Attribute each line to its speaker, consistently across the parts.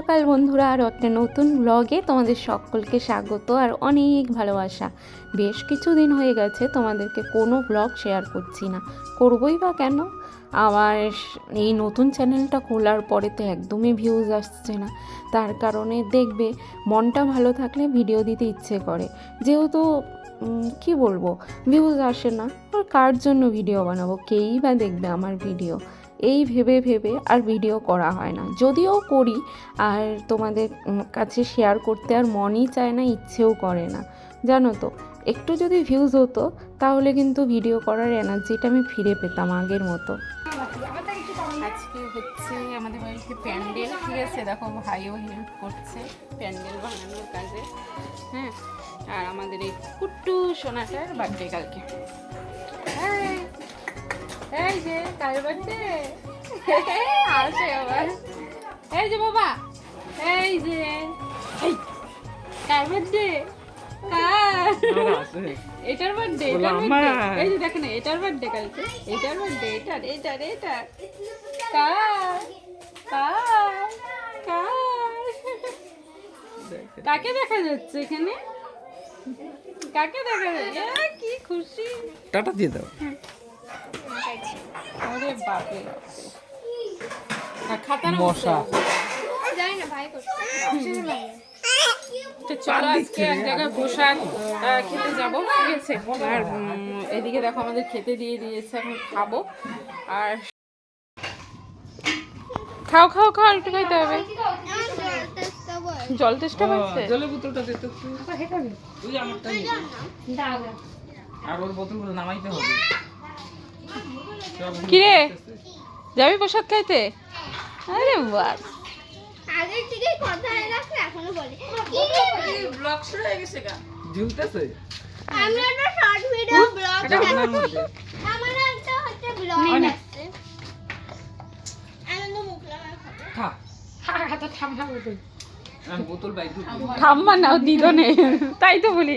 Speaker 1: সকাল বন্ধুরা আরও একটা নতুন ব্লগে তোমাদের সকলকে স্বাগত আর অনেক ভালোবাসা। বেশ কিছুদিন হয়ে গেছে তোমাদেরকে কোনো ব্লগ শেয়ার করছি না। করবই বা কেন? আমার এই নতুন চ্যানেলটা খোলার পরে তো একদমই ভিউজ আসছে না। তার কারণে দেখবে, মনটা ভালো থাকলে ভিডিও দিতে ইচ্ছে করে। যেহেতু কি বলব? ভিউজ আসে না কার জন্য ভিডিও বানাবো? কেই বা দেখবে আমার ভিডিও এই ভেবে ভেবে আর ভিডিও করা হয় না। যদিও করি, আর তোমাদের কাছে শেয়ার করতে আর মনই চায় না, ইচ্ছেও করে না। জানো তো, একটু যদি ভিউজ হতো, তাহলে কিন্তু ভিডিও করার এনার্জিটা আমি ফিরে পেতাম আগের মতো। আজকে হচ্ছে আমাদের বাড়িতে প্যান্ডেল, ঠিক আছে? দেখো ভাইও হেল্প করছে প্যান্ডেল বানানোর কাজে হ্যাঁ? আর আমাদের এই কুট্টু সোনাটার বার্থডে কালকে। হ্যাঁ। এই যে কার বার্থডে আসে আবার। এই যে বাবা এই যে। কার বার্থডে কার? এটার বার্থডে এটার birthday? এই যে দেখেন এটার বার্থডে কালকে। এটার বার্থডে এটার এটার এটার। কার? কার? কার? কাকে দেখা যাচ্ছে এখানে? কাকে দেখা যাচ্ছে? কি খুশি।
Speaker 2: টাটা দিয়ে দাও।
Speaker 1: ওরে বাপরে। আর খাতার
Speaker 2: মশা।
Speaker 1: তো চলো আজকে এক জায়গায় প্রসাদ খেতে যাব। ঠিক আছে? আর এদিকে দেখো আমাদের খেতে দিয়ে দিয়েছে এখন খাব। আর খাও খাও খাও একটু খাইতে হবে। জল চেষ্টা করছে
Speaker 2: জলের বোতলটা দে তো তুই আমারটা আর ওর বোতলগুলো নামাইতে হবে।
Speaker 1: কি রে? যাবি প্রসাদ খাইতে? আরে
Speaker 3: আগের থেকে কথা হয়ে রাখলে এখনও বলে।
Speaker 2: ঝুলতেছে?
Speaker 3: আমি একটা শর্ট ভিডিও ব্লগ আমার একটা হচ্ছে ব্লগ আছে আনন্দ মুখ লাগার খাব
Speaker 2: খা আমি বোতল বাইর
Speaker 1: ঠাম্মা নাও দিদনে। তাই তো বলি।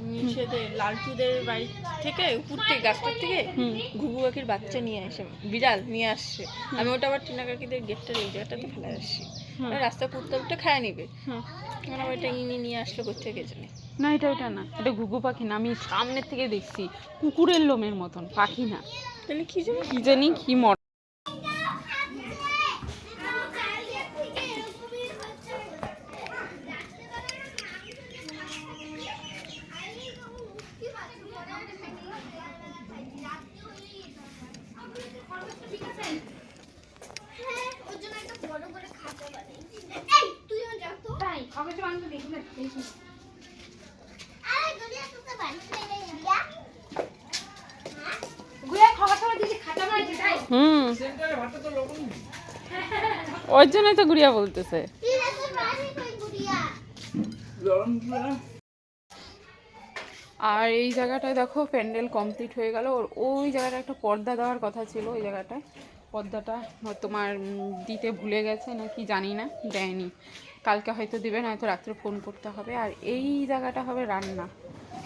Speaker 4: নিষেধে লালচুদের বাড়ি থেকে উপর থেকে গাছটার থেকে ঘুঘু পাখির বাচ্চা নিয়ে আসে বিড়াল নিয়ে আসছে। আমি ওটা আবার টিনা কাকিদের গেটটার এই জায়গাটাতে ফেলে আসছি। রাস্তা কুত্তা উঠে খায় নিবে। মানে ওইটা ইনি নিয়ে আসলো কোথেকে কে জানে।
Speaker 1: না এটা ওটা না। এটা ঘুঘু পাখি না আমি সামনের থেকে দেখছি। কুকুরের লোমের মতন পাখি না।
Speaker 4: তাহলে কি জানি?
Speaker 1: কি জানি কি মর
Speaker 3: হ্যাঁ ওর জন্য একটা বড় করে খাতা বানাই এই তুইও যা তো তাই আগে তো আমি দেখি দেখি আরে গুলিয়া তো তো বাড়ি চলে গিয়া গুলিয়া খাওয়া খাওয়া দিদি খাতা বানাইছে তাই
Speaker 1: হুম ওর জন্যই তো গুড়িয়া বলতেছে। আর এই জায়গাটায় দেখো প্যান্ডেল কমপ্লিট হয়ে গেল। ওর ওই জায়গাটা একটা পর্দা দেওয়ার কথা ছিল ওই জায়গাটায় পর্দাটা তোমার দিতে ভুলে গেছে নাকি জানি না দেয়নি। কালকে হয়তো দেবে না হয়তো রাত্রে ফোন করতে হবে। আর এই জায়গাটা হবে রান্না।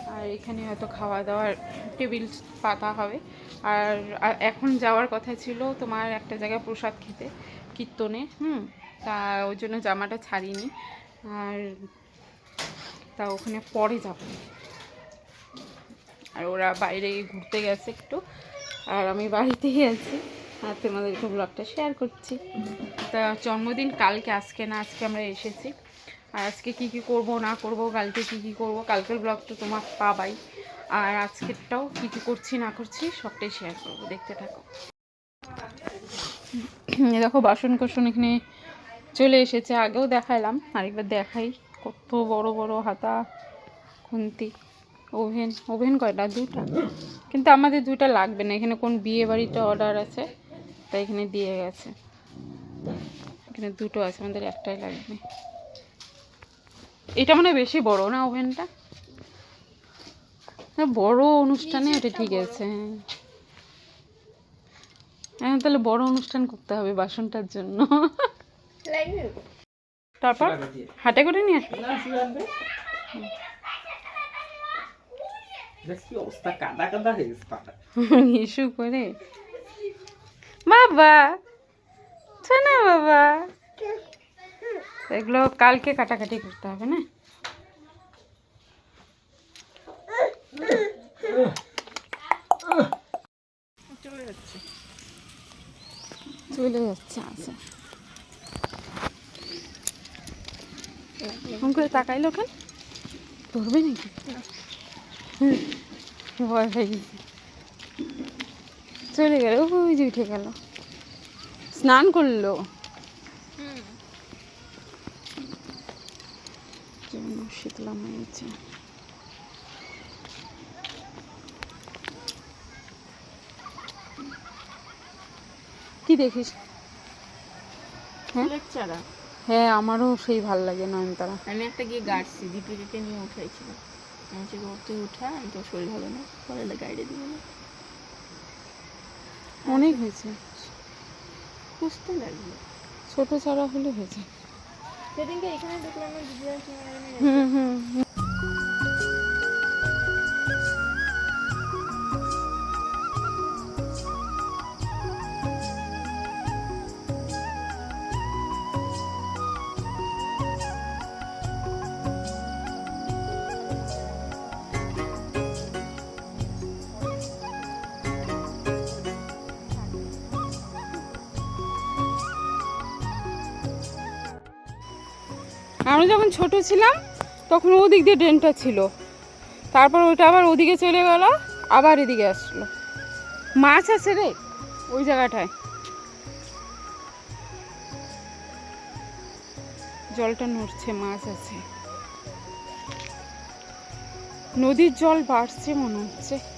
Speaker 1: আর এখানে হয়তো খাওয়া দাওয়ার টেবিল পাতা হবে। আর এখন যাওয়ার কথা ছিল তোমার একটা জায়গায় প্রসাদ খেতে, কীর্তনে, হুম? তা ওই জন্য জামাটা ছাড়িনি। আর তা ওখানে পরে যাব। আর ওরা বাইরে ঘুরতে গেছে একটু। আর আমি বাড়িতেই আছি। আর তোমাদেরকে ব্লগটা শেয়ার করছি। তা জন্মদিন কালকে, আজকে না, আজকে আমরা এসেছি। আর আজকে কি কি করব, না করব, কালকে কি কি করব, কালকের ব্লগ তো তোমার পাবাই। আর আজকেরটাও কি কি করছি, না করছি, সবটাই শেয়ার করব, দেখতে থাকো। দেখো, বাসন কোসন এখানে চলে এসেছে, আগেও দেখালাম আরেকবার দেখাই। কত বড় বড় হাতা, খুন্তি, ওভেন ওভেন কয়টা? দুটা কিন্তু আমাদের দুটা লাগবে না, এখানে কোন বিয়ে বাড়িতে অর্ডার আছে, তাই এখানে দিয়ে গেছে। এখানে দুটো আছে, আমাদের একটাই লাগবে। এটা মানে বেশি বড় না ওভেনটা? হ্যাঁ বড় অনুষ্ঠানে এটা ঠিক আছে হ্যাঁ। তাহলে বড় অনুষ্ঠান করতে হবে বাসনটার জন্য। তারপর হাটে করে নিয়ে আসবে? ইস্যু করে। বাবা শোনা বাবা। এগুলো কালকে কাটাকাটি করতে হবে না?
Speaker 4: চলে যাচ্ছে
Speaker 1: চলে যাচ্ছে আচ্ছা ফোন করে তাকাইলো কেন? ধরবে নাকি? ভয় পেয়ে গেছি। চলে গেল ওই যে উঠে গেল। স্নান করল। শীতলা হয়েছে কি দেখিস? হ্যাঁ?
Speaker 4: লেকচারা
Speaker 1: হ্যাঁ আমারও সেই ভালো লাগে নয়নতারা।
Speaker 4: আমি একটা গিয়ে গাড়ছি দীপিকাকে নিয়ে উঠাইছিলাম আমি যে তুই উঠা আমি তো শরীর ভালো না পরে গাইডে দিবে না।
Speaker 1: অনেক হয়েছে।
Speaker 4: খুঁজতে লাগল।
Speaker 1: ছোট চারা হলে হয়েছে।
Speaker 4: সেদিনকে এখানে আমার দিদি
Speaker 1: হুম হুম। যখন ছোট ছিলাম, তখন ওদিক দিয়ে ড্রেনটা ছিল। তারপর ওটা আবার ওদিকে চলে গেল, আবার এদিকে আসলো। মাছ আছে রে, ওই জায়গাটায়। জলটা নড়ছে, মাছ আছে। নদীর জল বাড়ছে মনে হচ্ছে।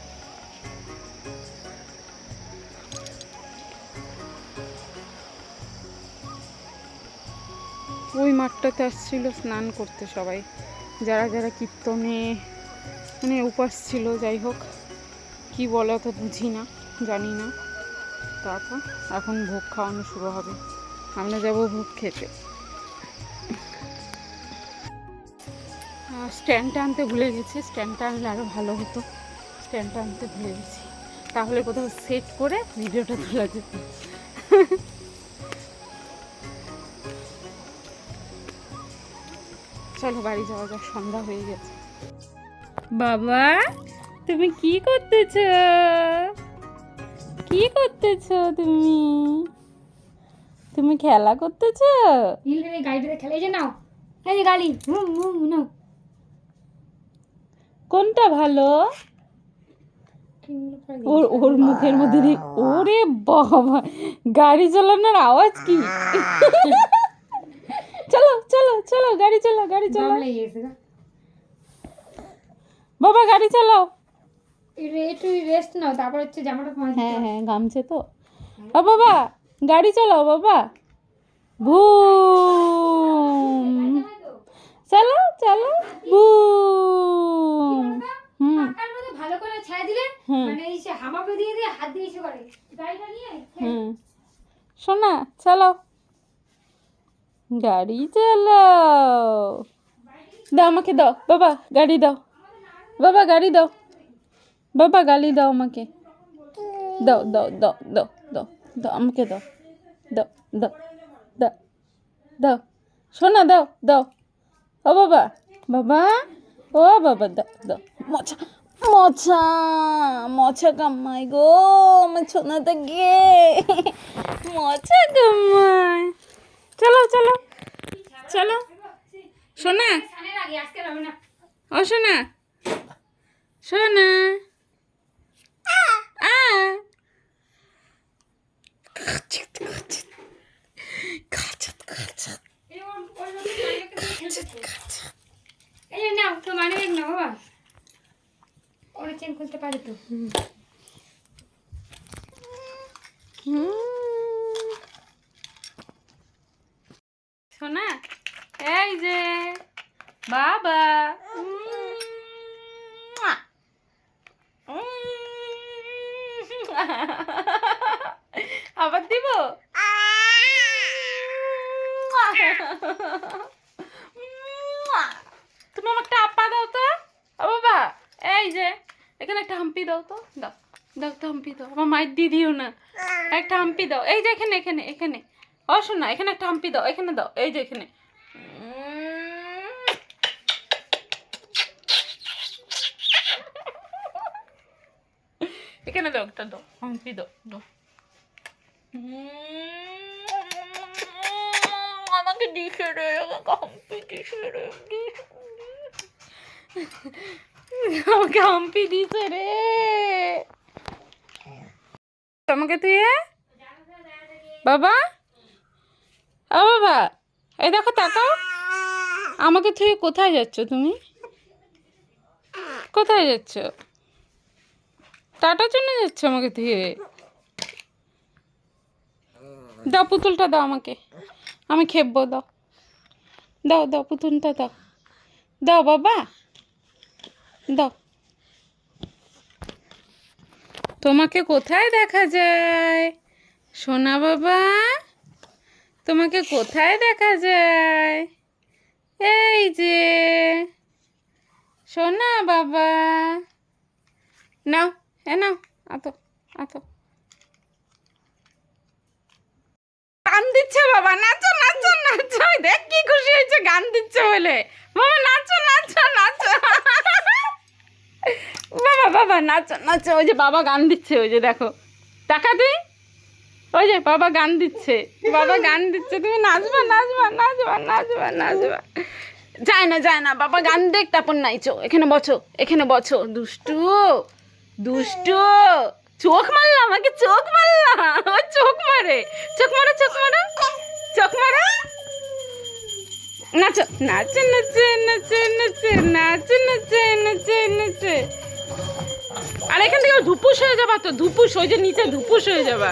Speaker 1: ওই মাঠটাতে আসছিল স্নান করতে সবাই। যারা যারা কীর্তনে মানে উপাস ছিল, যাই হোক, কি বলে অত বুঝি না, জানি না। তারপর এখন ভোগ খাওয়ানো শুরু হবে। আমরা যাব ভোগ খেতে। স্ট্যান্ডটা আনতে ভুলে গেছি, স্ট্যান্ডটা আনলে আরও ভালো হতো। স্ট্যান্ডটা আনতে ভুলে গেছি। তাহলে কোথাও সেট করে ভিডিওটা তোলা যেত। চলো বাড়ি যাওয়া যাক সন্ধ্যা হয়ে গেছে। বাবা তুমি কি করতেছ? কি করতেছ তুমি? তুমি খেলা করতেছ?
Speaker 3: নীলের গাড়িটাতে খেলে যে নাও। এই গাড়ি হুম হুম নাও।
Speaker 1: কোনটা ভালো? ওর ওর মুখের মধ্যে ওরে বাবা গাড়ি চালানোর আওয়াজ কি? চলো চলো চলো গাড়ি চালাও গাড়ি
Speaker 3: গামলা
Speaker 1: বাবা গাড়ি চালাও
Speaker 3: একটু রেস্ট নাও তারপর হচ্ছে জামাটা
Speaker 1: হ্যাঁ হ্যাঁ গামছে তো। ও বাবা গাড়ি চালাও বাবা। বুম। চালাও চালাও বুম। হুম।
Speaker 3: ভালো করে ছায়া দিলে মানে এই সে হামাকে দিয়ে দিয়ে হাত দিয়ে এসে করে গাড়িটা নিয়ে
Speaker 1: হুম। শোনা চালাও গাড়ি চালাও। দাও আমাকে দাও। বাবা, গাড়ি দাও। বাবা, গাড়ি দাও। বাবা, গাড়ি দাও আমাকে। দাও দাও দাও দাও দাও দাও, আমাকে দাও। দাও দাও দাও দাও। শোনা দাও দাও। ও বাবা বাবা, ও বাবা, দাও দাও। মচা মচা মচা কামাই গো, আমার গে। মচা কামাই চলো চলো। চলো। সোনা। ও সোনা। সোনা। আ। কাচত কাচত। কাচত সোনা এই যে বাবা। আবার দিব? তুমি আমাকে আপা দাও তো বাবা এই যে এখানে একটা হাম্পি দাও তো দাও দাও একটা হাম্পি দাও আমার মায়ের দিদিও না একটা হাম্পি দাও এই যে এখানে এখানে এখানে ও শোনা এখানে একটা হাম্পি দাও এখানে দাও এই যে এখানে। এখানে দাও একটা দাও হাম্পি দাও দাও। আমাকে দিছে রে আমাকে হাম্পি দিছে রে। আমাকে হাম্পি দিছে রে। আমাকে তুই বাবা? ও বাবা, এই দেখো তাকাও। আমাকে তুই কোথায় যাচ্ছ তুমি? কোথায় যাচ্ছ? টাটার জন্য যাচ্ছ আমাকে তুই দাও পুতুলটা দাও আমাকে। আমি খেপবো, দাও। দাও দাও, পুতুলটা দাও। দাও বাবা। দাও। তোমাকে কোথায় দেখা যায়? সোনা বাবা। তোমাকে কোথায় দেখা যায়? এই যে, সোনা বাবা। নাও, এ নাও, আতো আতো। গান দিচ্ছে বাবা, নাচো নাচো নাচো। দেখ কি খুশি হয়েছে, গান দিচ্ছে বলে। বাবা, নাচো নাচো নাচো। বাবা বাবা, নাচো নাচো। ওই যে বাবা গান দিচ্ছে, ওই যে দেখো। টাকা তুই ওই যে বাবা গান দিচ্ছে। বাবা গান দিচ্ছে। তুমি নাচবা নাচবা নাচবা নাচবা নাচবা। যায় না যায় না। বাবা গান দেখ, তারপর নাইচো। এখানে বছো এখানে বছো দুষ্টু দুষ্টু। চোখ মারলা, আমাকে চোখ মারলা। ও চোখ মারে। চোখ মারো চোখ মারো। চোখ মারো। নাচো। নাচো নাচো নাচো নাচো নাচো নাচো নাচো নাচো। আর এখান থেকে ধুপুস হয়ে যাবা তো, ধুপুস, ওই যে নিচে ধুপুস হয়ে যাবা।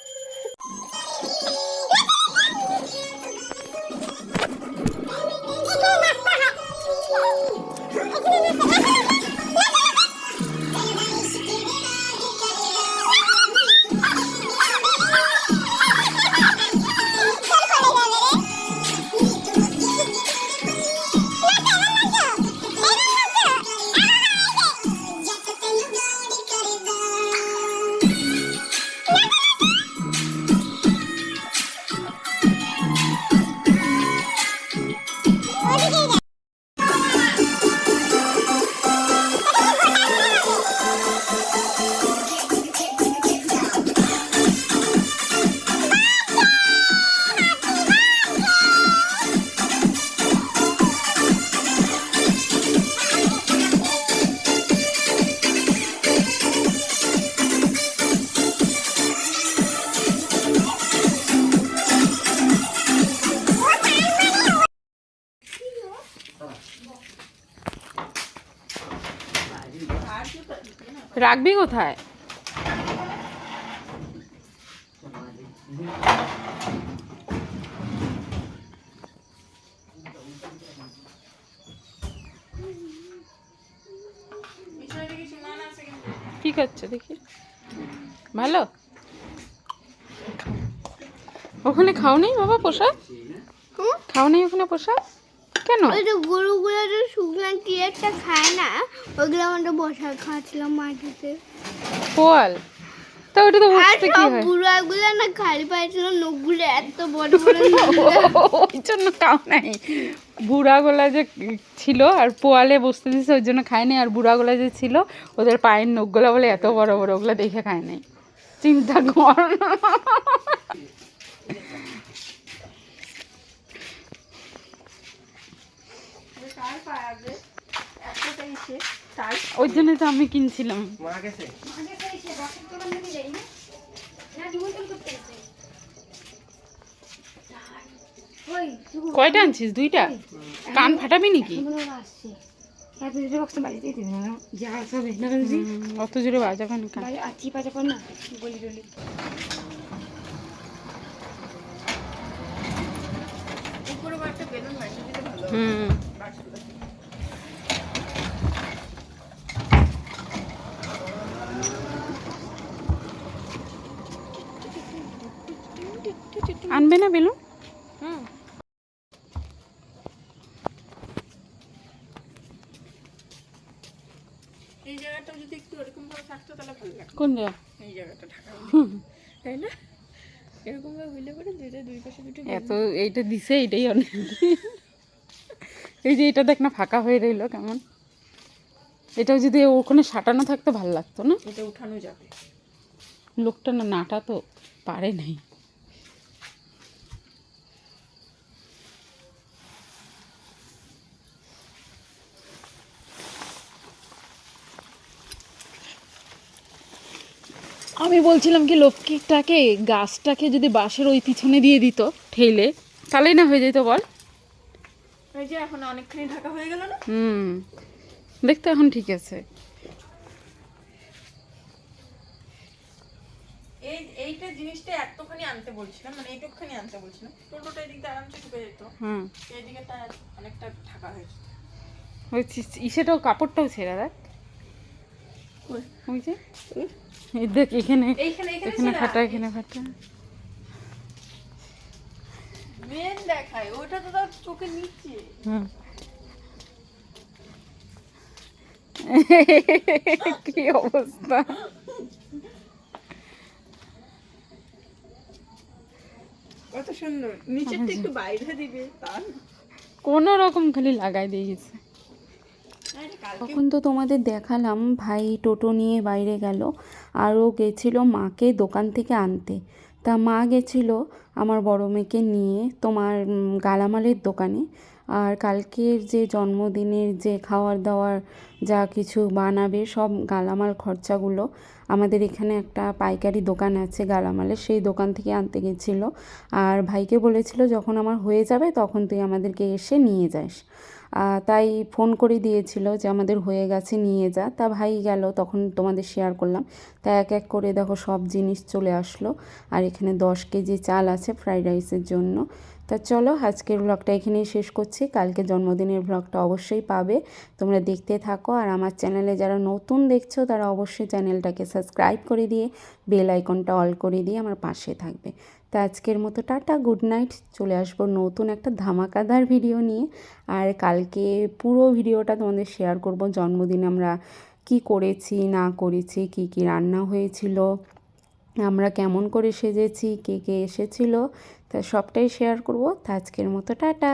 Speaker 1: রাখবি কোথায়? কি করছে দেখি। ভালো? ওখানে খাও নেই বাবা পোশাক খাও নেই ওখানে পোশাক কেন?
Speaker 3: ওই যে গরুগুলো যে শুকনো কি একটা খায় না ওগুলো আমাদের বসা খাওয়াচ্ছিলাম মাটিতে।
Speaker 1: পোয়াল তা ওটা তো বসতে কি হয়?
Speaker 3: বুড়াগুলো না খালি পাইছিল নখগুলো এত বড় বড়।
Speaker 1: ওই জন্য খাও নাই। বুড়া গলা যে ছিল আর পোয়ালে বসতে দিছে ওই জন্য খায় নাই। আর বুড়া গলা যে ছিল ওদের পায়ের নখগুলো বলে এত বড় বড় ওগুলো দেখে খায় নাই। চিন্তা কর ওই জন্য তো আমি কিনছিলাম। কয়টা আনছিস? দুইটা? কান ফাটাবি নাকি? অত জোরে না হুম। আনবে না বেলুন?
Speaker 4: এই যদি কোন
Speaker 5: জায়গা?
Speaker 4: এই জায়গাটা তাই না?
Speaker 5: এত এইটা এইটাই অনেক। এই যে এটা দেখ না ফাঁকা হয়ে রইল কেমন। এটাও যদি ওখানে সাঁটানো ভালো লাগতো না।
Speaker 4: এটা উঠানো যাবে।
Speaker 5: লোকটা না নাটা তো পারে নাই। আমি বলছিলাম কি লক্ষ্মীটাকে গাছটাকে যদি বাঁশের ওই পিছনে দিয়ে দিত ঠেলে তাহলেই না হয়ে যেত বল।
Speaker 4: এই যে এখন অনেকখানি ঢাকা হয়ে গেল না?
Speaker 5: হুম দেখতে এখন ঠিক আছে।
Speaker 4: এই এইটা জিনিসটা এতখানি আনতে বলছিলাম মানে এইটুকখানি আনতে বলছিলাম। টোটোটা এদিক দিয়ে আরামসে ঢুকে যেত।
Speaker 5: হুম।
Speaker 4: এইদিকে তার অনেকটা ঢাকা হয়েছে
Speaker 5: ওই ইসেটাও কাপড়টাও ছেঁড়া দেখ।
Speaker 4: কই?
Speaker 5: ওই যে এই দেখ এখানে
Speaker 4: এখানে
Speaker 5: এখানে ফাটা এখানে ফাটা।
Speaker 4: মেন দেখায় ওটা তো তার চোখের নিচে।
Speaker 5: হুম। কি অবস্থা?
Speaker 4: কত সুন্দর নিচেরটা একটু বাইরে দিবে তার
Speaker 5: কোন রকম খালি লাগাই দিয়েছে তখন তো তোমাদের দেখালাম, ভাই টোটো নিয়ে বাইরে গেল আরও গেছিল মাকে দোকান থেকে আনতে। তা মা গেছিল আমার বড় মেয়েকে নিয়ে তোমার গালামালের দোকানে। আর কালকের যে জন্মদিনের যে খাওয়ার দাওয়ার যা কিছু বানাবে সব গালামাল খরচাগুলো আমাদের এখানে একটা পাইকারি দোকান আছে গালামালের, সেই দোকান থেকে আনতে গেছিল। আর ভাইকে বলেছিল যখন আমার হয়ে যাবে তখন তুই আমাদেরকে এসে নিয়ে যাস। তাই ফোন করে দিয়েছিল যে আমাদের হয়ে গেছে, নিয়ে যা। তা ভাই গেল, তখন তোমাদের শেয়ার করলাম। তা এক এক করে দেখো সব জিনিস চলে আসলো। আর এখানে দশ কেজি চাল আছে ফ্রাইড রাইসের জন্য। তা চলো, আজকের ব্লগটা এখানেই শেষ করছি। কালকে জন্মদিনের ব্লগটা অবশ্যই পাবে। তোমরা দেখতে থাকো। আর আমার চ্যানেলে যারা নতুন দেখছ, তারা অবশ্যই চ্যানেলটাকে সাবস্ক্রাইব করে দিয়ে বেল আইকনটা অল করে দিয়ে আমার পাশে থাকবে। তা আজকের মতো টাটা, গুড নাইট। চলে আসব নতুন একটা ধামাকাদার ভিডিও নিয়ে। আর কালকে পুরো ভিডিওটা তোমাদের শেয়ার করব, জন্মদিন আমরা কি করেছি, না করেছি, কি কি রান্না হয়েছিল, আমরা কেমন করে সেজেছি, কে কে এসেছিল, তা সবটাই শেয়ার করব। তা আজকের মতো টাটা।